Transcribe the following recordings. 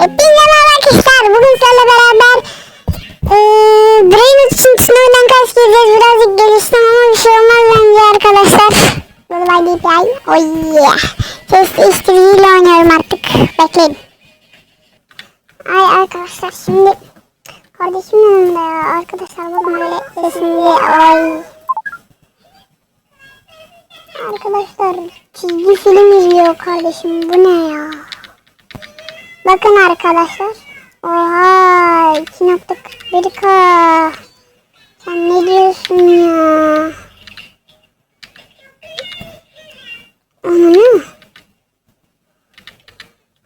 Hepinize merhaba arkadaşlar. Bugün sizlerle beraber Bakın arkadaşlar. Oha 2.41k. Sen ne diyorsun ya? Ananı.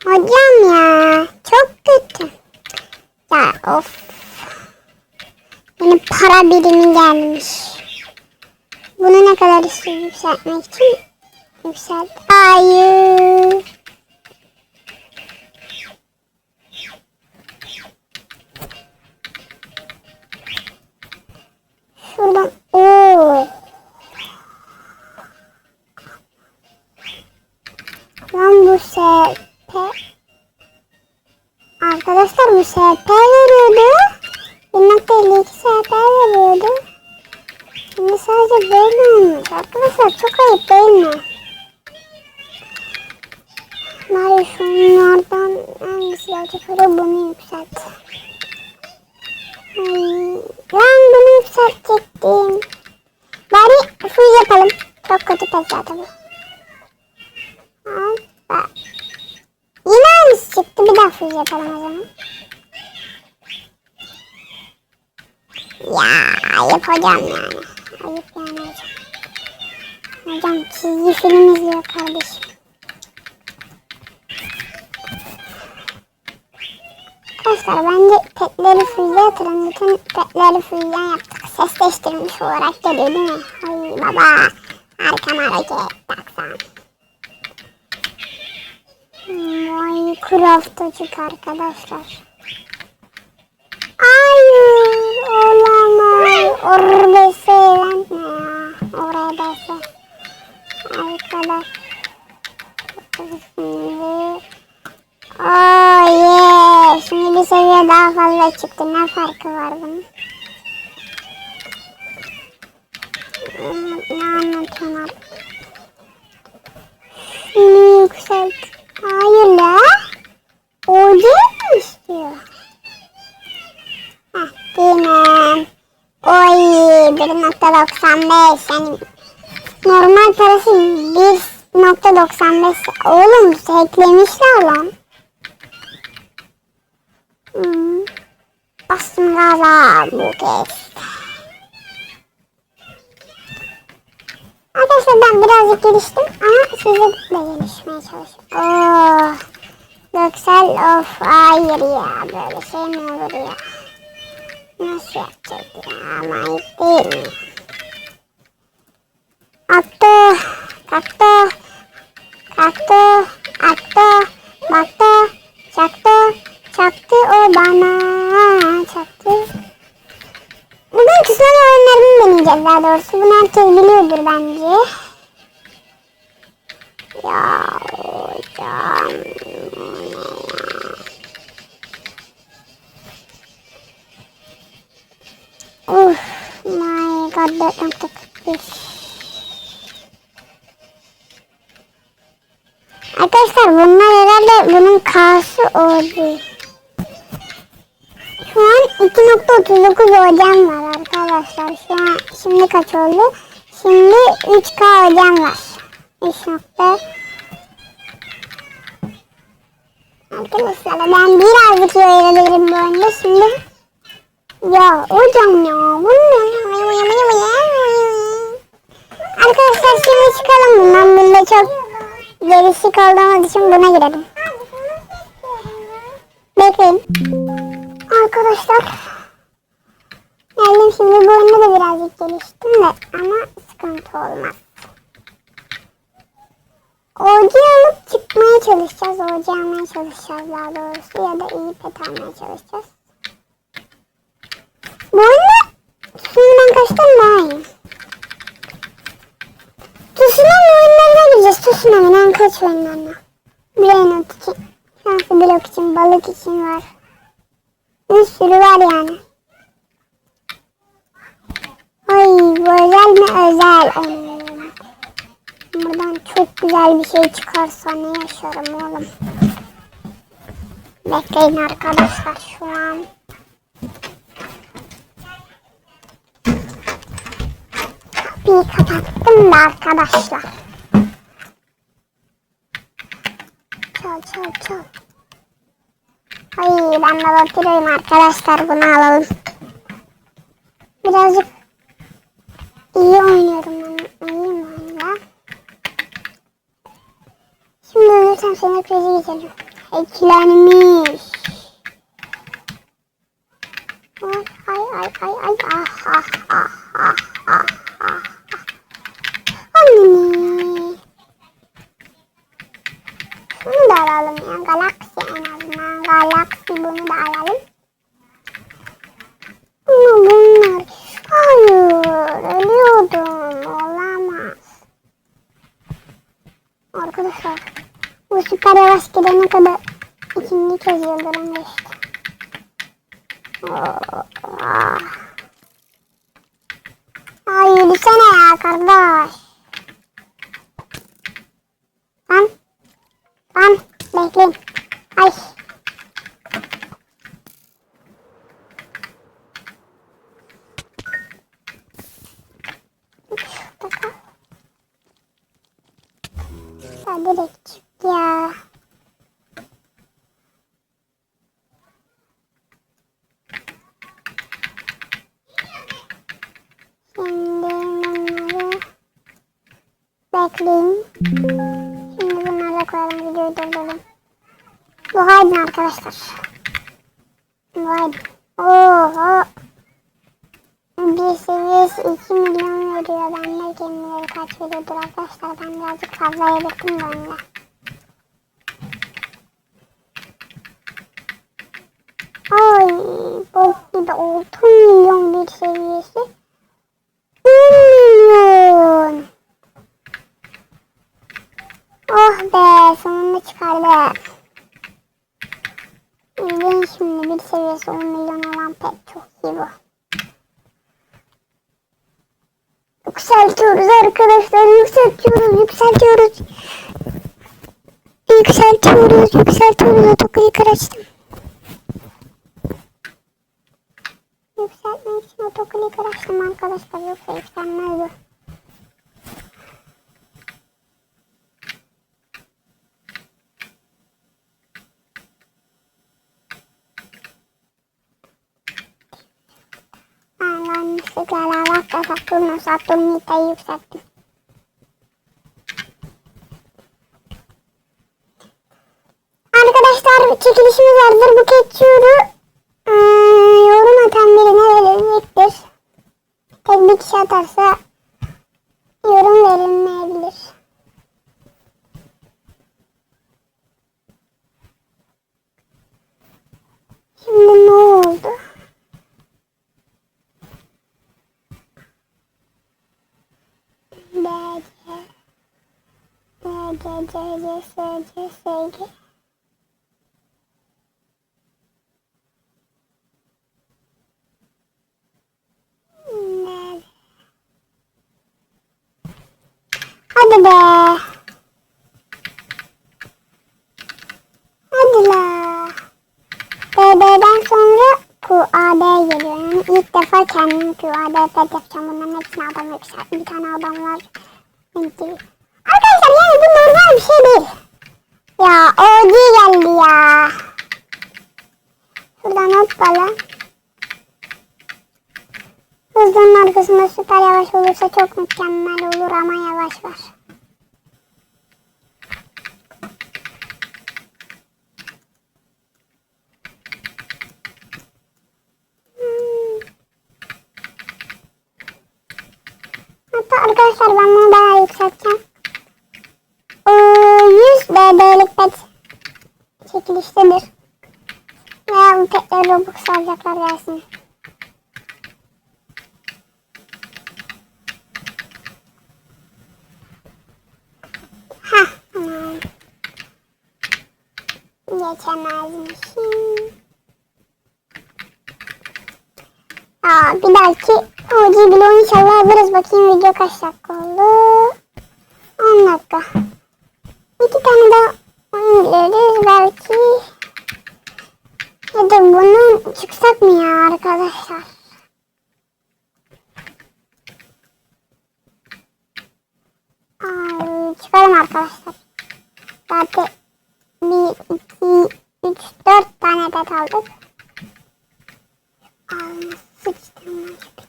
Hocam ya çok kötü. Ya of. Benim para birimi gelmiş. Bunu ne kadar istiyor yükseltmek için? Yükselt. Hayır. Arkadaşlar çok ayıp değil mi? Bari şunlardan hangisi gerçek olur bunu yükselt. Ay, lan bunu yükseltecektim. Bari full yapalım. Çok kötü pes zaten bu. Hoppa. Yine aynısı çıktı. Bir daha full yapalım o zaman. Ya hocam yani. Ayıp yani hocam. Hocam çizgi film izliyor kardeşim. Arkadaşlar bence yatırın. Bütün petleri full'den yaptık. Ses değiştirmiş olarak geliyor değil mi? Ay baba. Arkam hareket. Baksana. Hmm, Vay craftacık arkadaşlar. Hayır olamaz. Orada event ne ya? Oraya da Arkadaş. Şimdi. Oh yeah. Şimdi bir seviye daha fazla çıktı. Ne farkı var bunun? Hmm, Ne anlatıyorsun abi? Şunu yükselt. Hayır la. O değil mi istiyor? Heh, tamam. Oy 1.95 yani normal parası 1.95 oğlum eklemişler lan. Hmm. Bastım gaza bu kez. Arkadaşlar ben birazcık geliştim ama size de gelişmeye çalışıyorum. Oh. Göksel of hayır ya böyle şey mi olur ya? Nasıl yapacak ya ama ayıp değil mi? Attı, kalktı, kalktı, attı, daha doğrusu. Bunu herkes biliyordur bence. Ya hocam. bu ne ya? Uf, my god, 4.41. Arkadaşlar bunlar herhalde bunun kası oldu. Şu an 2.39 hocam var arkadaşlar. Şu an şimdi kaç oldu? Şimdi 3K hocam var. 3 nokta. Arkadaşlar ben birazcık yoyabilirim bu oyunda. Şimdi ya hocam ya. Bu ne? Arkadaşlar şimdi çıkalım bundan. Bunda çok gerisi kaldığımız için buna girelim. Bekleyin. Arkadaşlar. Geldim şimdi bu oyunda da birazcık geliştim de ama sıkıntı olmaz. OG alıp çıkmaya çalışacağız. OG almaya çalışacağız daha doğrusu ya da iyi pet almaya çalışacağız. Bu oyunda sunumdan kaçtan daha iyi. Tsunami oyunlarına gireceğiz. Tsunami'den kaç oyunlarına? Brain 2. Şansı blok için, balık için var. Bir sürü var yani. Özel mi özel? Ay, Buradan çok güzel bir şey çıkarsa ne yaşarım oğlum. Bekleyin arkadaşlar şu an. Kapıyı kapattım da arkadaşlar. Çal çal çal. Ay ben de batırıyorum arkadaşlar bunu alalım. Birazcık iyi oynuyorum ben. İyiyim oyunda. Şimdi ölürsem seni krizi geçelim. Eklenmiş. Ay ay ay ay ay ah ah ah ah. Anneni. Şunu da alalım ya. Galaksi en azından. Galaksi bunu da alalım. Ama bunlar... Hayır. Ölüyordum. Olamaz. Arkadaşlar. Bu süper yavaş gidene kadar ikinci kez Oh. Ay yürüsene ya kardeş. Lan. Lan bekleyin. Ay. Videoyu durduralım. Bu haydin arkadaşlar. Bu haydin. Oho. Bir seviyesi 2 milyon veriyor. Ben kim bilir kaç veriyordur arkadaşlar. Ben birazcık fazla yedirdim de onunla. Ay bok gibi 6 milyon bir seviyesi. 10 milyon. Oh be sonunda çıkardı. İzleyin şimdi bir seviyesi 10 milyon olan pet çok iyi bu. Yükseltiyoruz arkadaşlar yükseltiyoruz yükseltiyoruz. Yükseltiyoruz yükseltiyoruz otokayı kıraçtım. Yükseltmek için otokayı kıraçtım arkadaşlar yoksa yükselmezdi. Ben yanlışlıkla lavakla Satürn'ü Satürn'ü yükselttim. Arkadaşlar çekilişimiz vardır. Bu keçiyoru yorum atan birine verilecektir. Tek bir kişi atarsa yorum verilmeyebilir. Şimdi ne oldu? B, C, B, C, C, C, S, C, S, G. Ne? Hadi be. Hadi la. BB'den sonra QAD geliyor. Yani ilk defa kendim QAD pet yapacağım. Bunların hepsini adam yükselt. Bir tane adam var. Benimki. Arkadaşlar yani bu normal bir şey değil. Ya OG geldi ya. Şuradan hoppala. Hızlının arkasında süper yavaş olursa çok mükemmel olur ama yavaş var. Hmm. Hatta arkadaşlar ben bunu bayağı yükselteceğim. Çekiliştedir. Veya bu petleri Robux alacaklar gelsin. Hah tamam. geçemezmişim. Aa, bir dahaki OG bloğu inşallah alırız. Bakayım video kaç dakika oldu. 10 dakika. İki tane daha oyun gireriz belki. Ya da bunu çıksak mı ya arkadaşlar? Ay, çıkalım arkadaşlar. Zaten bir, iki, üç, dört tane pet aldık. Ay, sıçtım lan peti.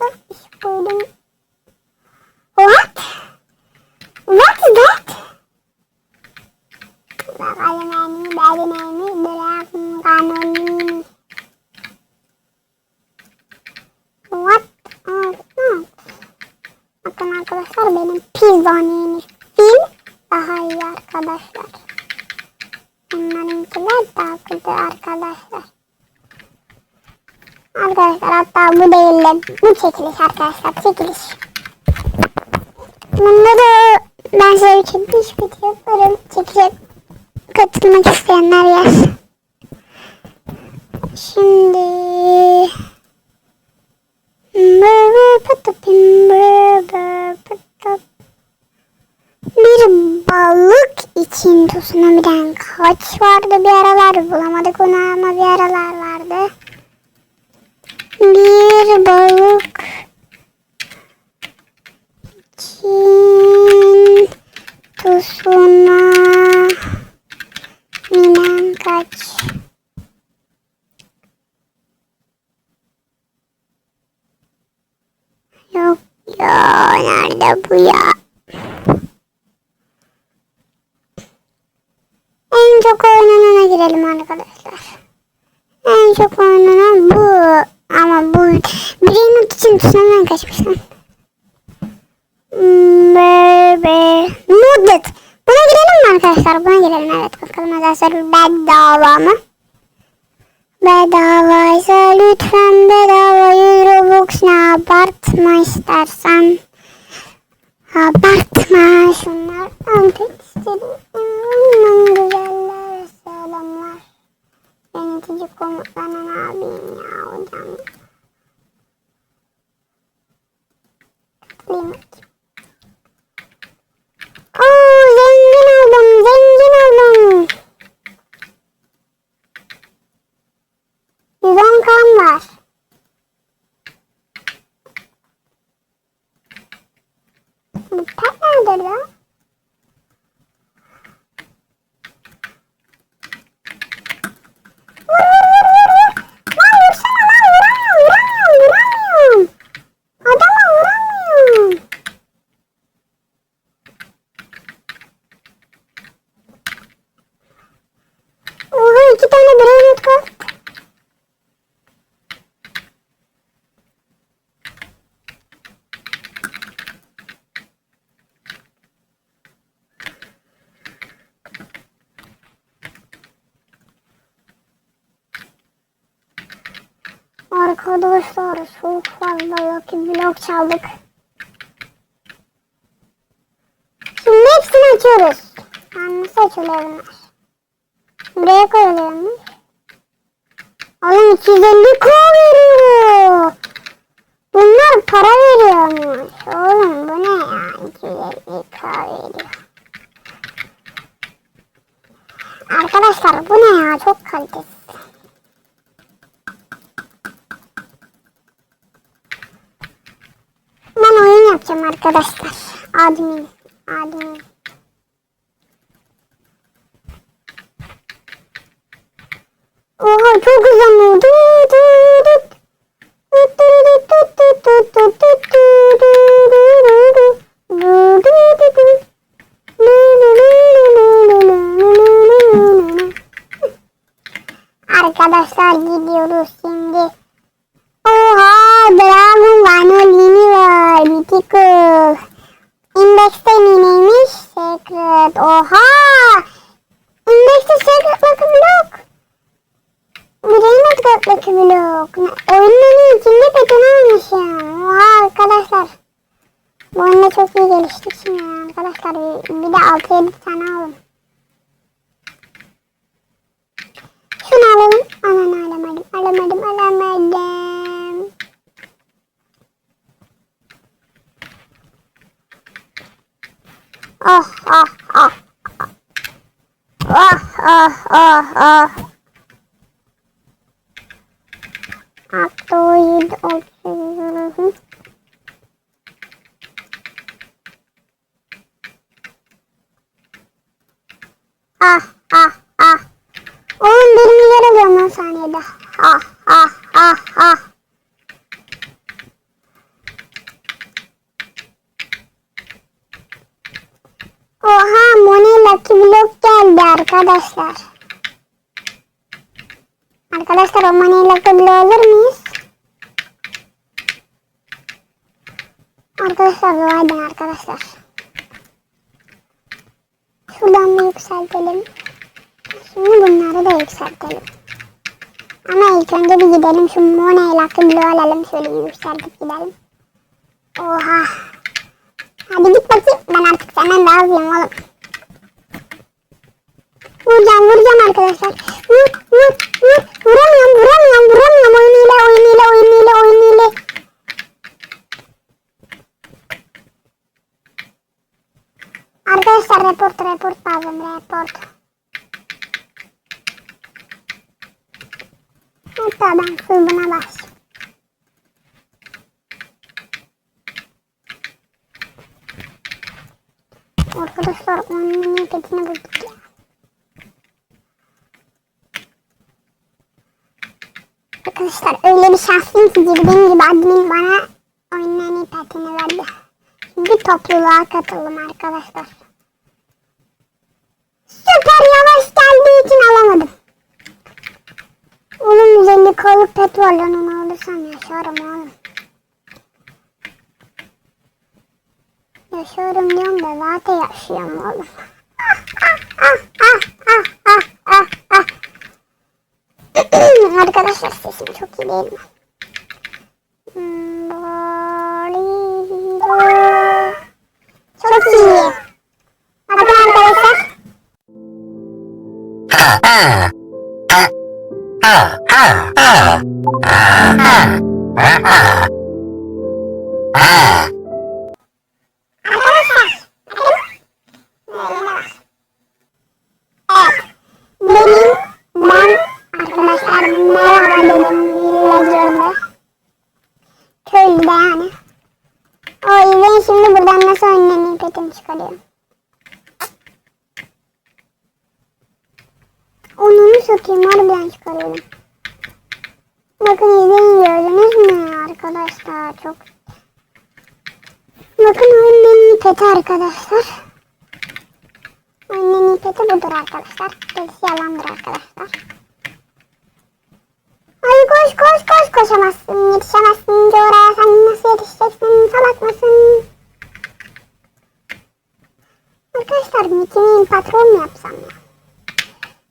Dur, iş buldum. What? What is that? En iyi, Dragon Kanoni. What? Oh, no. Bakın arkadaşlar benim pizzaniymiş fil daha iyi arkadaşlar. Onlarınkiler daha kötü arkadaşlar. Arkadaşlar hatta bu değil de bu çekiliş arkadaşlar çekiliş. Bunda da ben size çekiliş video yaparım. Katılmak isteyenler yaz. Şimdi bir balık için tsunami'den kaç vardı bir aralar bulamadık onu ama bir aralar vardı. Bir balık için tsunami'den kaç Yok ya nerede bu ya? En çok oynanana girelim arkadaşlar. En çok oynanan bu. Ama bu Brainwood için tsunami'den kaçmışlar. Arkadaşlar bedava mı? Bedavaysa lütfen bedava Robux ne abartma istersen. Abartma şunlar. Tek istedim. Aman güzeller selamlar. Yönetici komutlarına ne yapayım ya hocam. Katılayım. Oo zengin oldum zengin oldum. 110 kan var. Bu pet neredir ya? Vur vur vur vur vur. Lan vursana lan vuramıyorum vuramıyorum vuramıyorum. Adama vuramıyorum. Oha iki tane brainot kalktı. Arkadaşlar çok fazla Lucky Block çaldık. Şimdi hepsini açıyoruz. Nasıl açılıyor? Buraya koyuluyormuş. Oğlum 250 k veriyor. Bunlar para veriyormuş. Oğlum bu ne ya? 250 k veriyor. Arkadaşlar bu ne ya? Çok kalitesiz. Ben oyun yapacağım arkadaşlar. Admin. Admin. Oh oh. Aktoid otuz. Ah ah ah. Oğlum bir milyar alıyorum 10 saniyede. Ah ah ah ah. Oha Moni Lucky Block geldi arkadaşlar. Arkadaşlar o Lucky Block alır mıyız? Arkadaşlar dua edin arkadaşlar. Şuradan bir yükseltelim. Şimdi bunları da yükseltelim. Ama ilk önce bir gidelim şu Moni Lucky Block alalım. Şöyle yükseltip gidelim. Oha. Hadi git bakayım. Ben artık senden daha hızlıyım oğlum. Vuracağım vuracağım arkadaşlar. Vur vur vur. Vuramıyorum vuramıyorum vuramıyorum. Oyun ile oyun ile oyun ile oyun ile. Arkadaşlar report report lazım report. Hatta ben sızbına başlayayım. Arkadaşlar onun niyetini bulduk ya. Arkadaşlar öyle bir şanslıyım ki girdiğim gibi admin bana iyi petini verdi. Şimdi topluluğa katıldım arkadaşlar. Süper yavaş geldiği için alamadım. Oğlum 150 kalıp pet var lan onu alırsam yaşarım oğlum. Yaşıyorum diyorum da zaten yaşıyorum oğlum. Arkadaşlar sesim çok iyi değil? Hmm. Çok iyi. Bakın. Arkadaşlar. Bakın izleyin gördünüz mü arkadaşlar çok. Bakın oyunun en iyi peti arkadaşlar. Oyunun peti budur arkadaşlar. Gerisi yalandır arkadaşlar. Ay koş koş koş koşamazsın yetişemezsin ki oraya sen nasıl yetişeceksin salak mısın? Arkadaşlar Mickey'nin patron mu yapsam ya?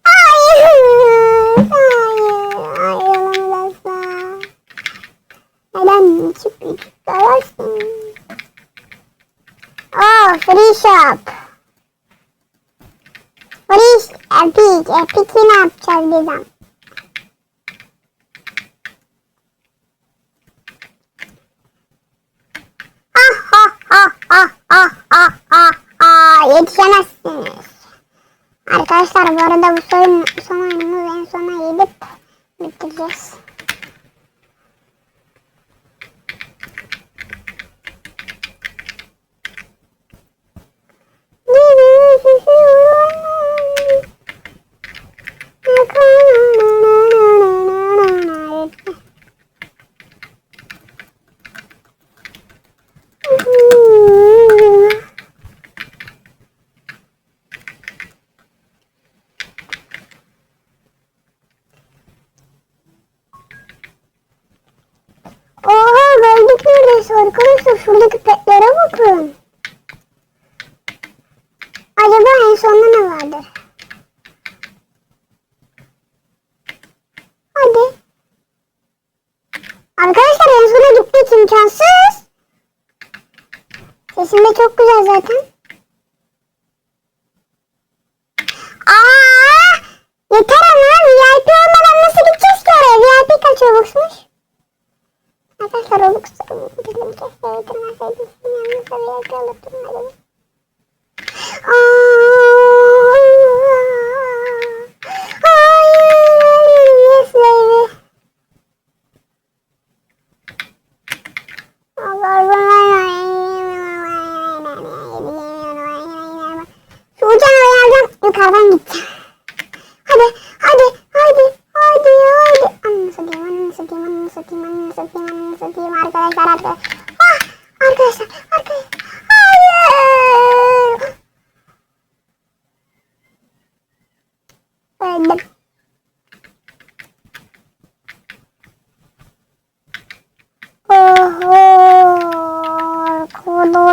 Hayır, hayır, hayır. Neden küçük dalarsın? Oh, free shop. Free epic, epic'i ne yapacağız bizim? Ah ah ah ah ah ah ah ah yetişemezsiniz. Arkadaşlar bu arada bu son, son oyunumuz en sona gidip bitireceğiz. Arkadaşlar şuradaki petlere bakın. Acaba en sonunda ne vardır? Hadi. Arkadaşlar en sona gitmek imkansız. Sesim de çok güzel zaten. sevgisini yalnız oraya kaldırmadım. Yukarıdan gideceğim.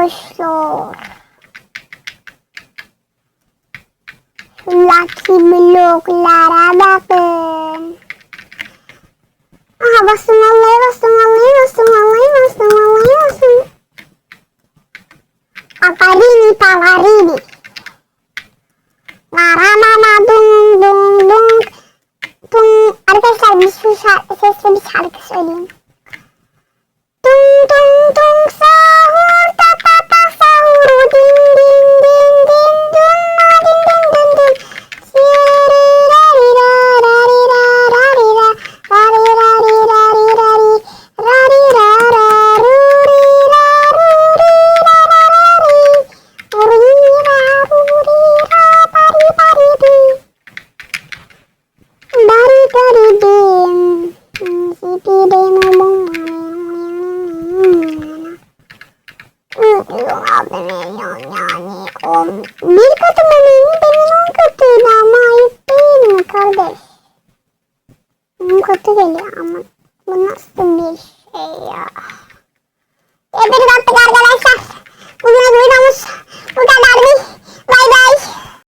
arkadaşlar. Lucky bloklara bakın. Aha bastım vallahi bastım vallahi bastım vallahi bastım vallahi bastım. Pavarini pavarini. Maramama dung dung dung. Dung. Arkadaşlar bir su ses ve bir şarkı söyleyeyim.